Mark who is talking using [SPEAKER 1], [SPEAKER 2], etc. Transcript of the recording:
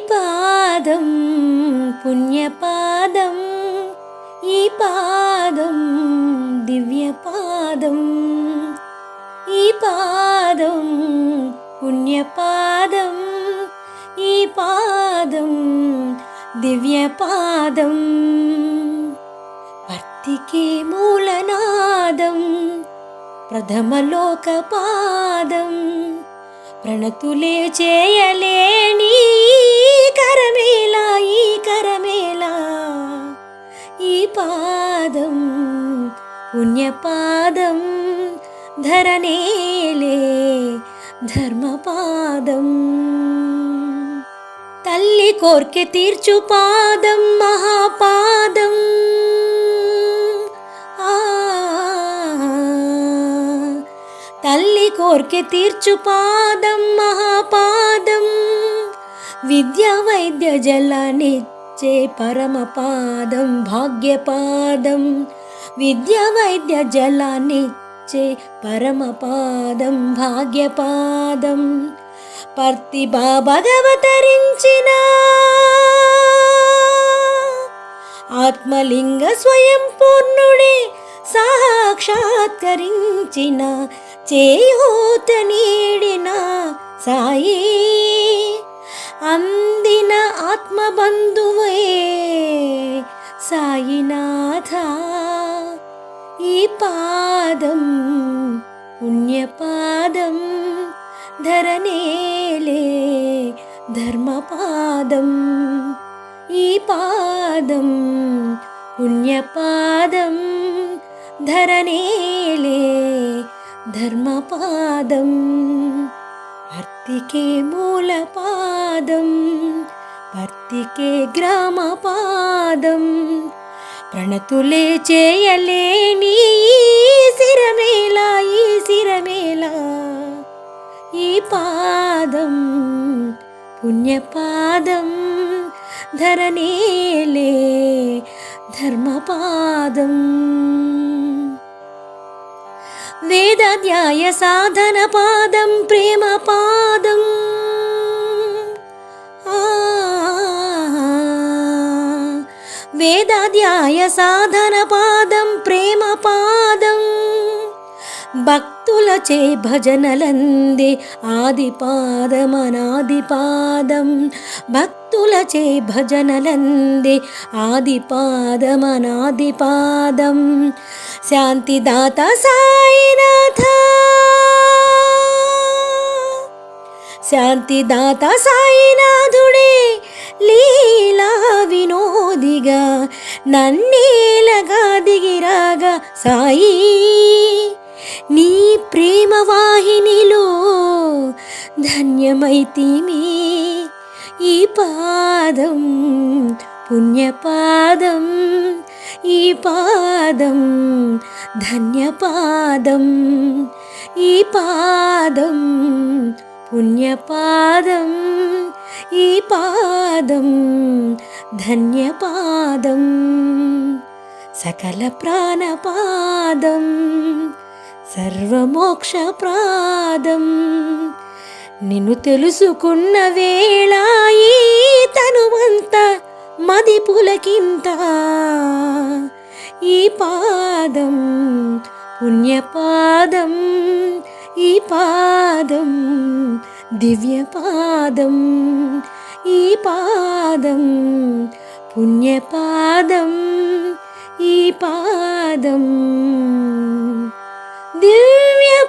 [SPEAKER 1] పాదం పుణ్యపాదం ఈ పాదం దివ్యపాదం ఈ పాదం పుణ్యపాదం ఈ పాదం దివ్యపాదం. భక్తికే మూలనాదం ప్రథమలోకపాదం ప్రణతులే చేయలేని కరమేలా ఈ కరమేలా. ఈ పాదం పుణ్యపాదం ధరనేలే ధర్మపాదం. తల్లి కోర్కె తీర్చు పాదం మహాపాదం. తల్లి కోర్కె తీర్చు పాదం మహాపాదం. విద్య వైద్య జలనిచ్చే పరమపాదం భాగ్యపాదం. విద్య వైద్య జలనిచ్చే పరమపాదం భాగ్యపాదం. పర్తిభా భగవతరించిన ఆత్మలింగ స్వయం పూర్ణుడే సాక్షాత్కరించిన చేయూత నీడిన సాయి. అందిన ఆత్మబంధువే సాయినాథ. ఈ పాదం పుణ్యపాదం ధరనేలే ధర్మపాదం. ఈ పాదం పుణ్యపాదం ధరనేలే ధర్మపాదం. భర్తికే మూలపాదం భర్తికే గ్రామపాదం. ప్రణతులే చేయలేని సిరమేలా ఈ సిరమేలా ఈ పాదం పుణ్యపాదం ధరణీలే ధర్మపాదం. వేదాధ్యాయ సాధన పాదం ప్రేమ పాదం వేదాధ్యాయ సాధన పాదం ప్రేమ పాదం భక్తులచే భజనలందే ఆది పాదమనాది పాదం భక్తులచే భజనలందే ఆది పాదమనాది పాదం శాంతిదాత సాయినాథ. శాంతిదాత సాయినాథుడే లీలా వినోదిగా నన్నేలగా దిగిరాగా సాయి. నీ ప్రేమ వాహినిలో ధన్యమైతిమి ఈ పాదం పుణ్యపాదం ఈ పాదం ధన్యపాదం ఈ పాదం పుణ్యపాదం ఈ పాదం ధన్యపాదం సకల ప్రాణపాదం సర్వమోక్షప్రాదం నిన్ను తెలుసుకున్న వేళాయి మది పులకింత ఈ పాదం పుణ్యపాదం ఈ పాదం దివ్యపాదం ఈ పాదం పుణ్యపాదం ఈ పాదం దివ్యపాదం.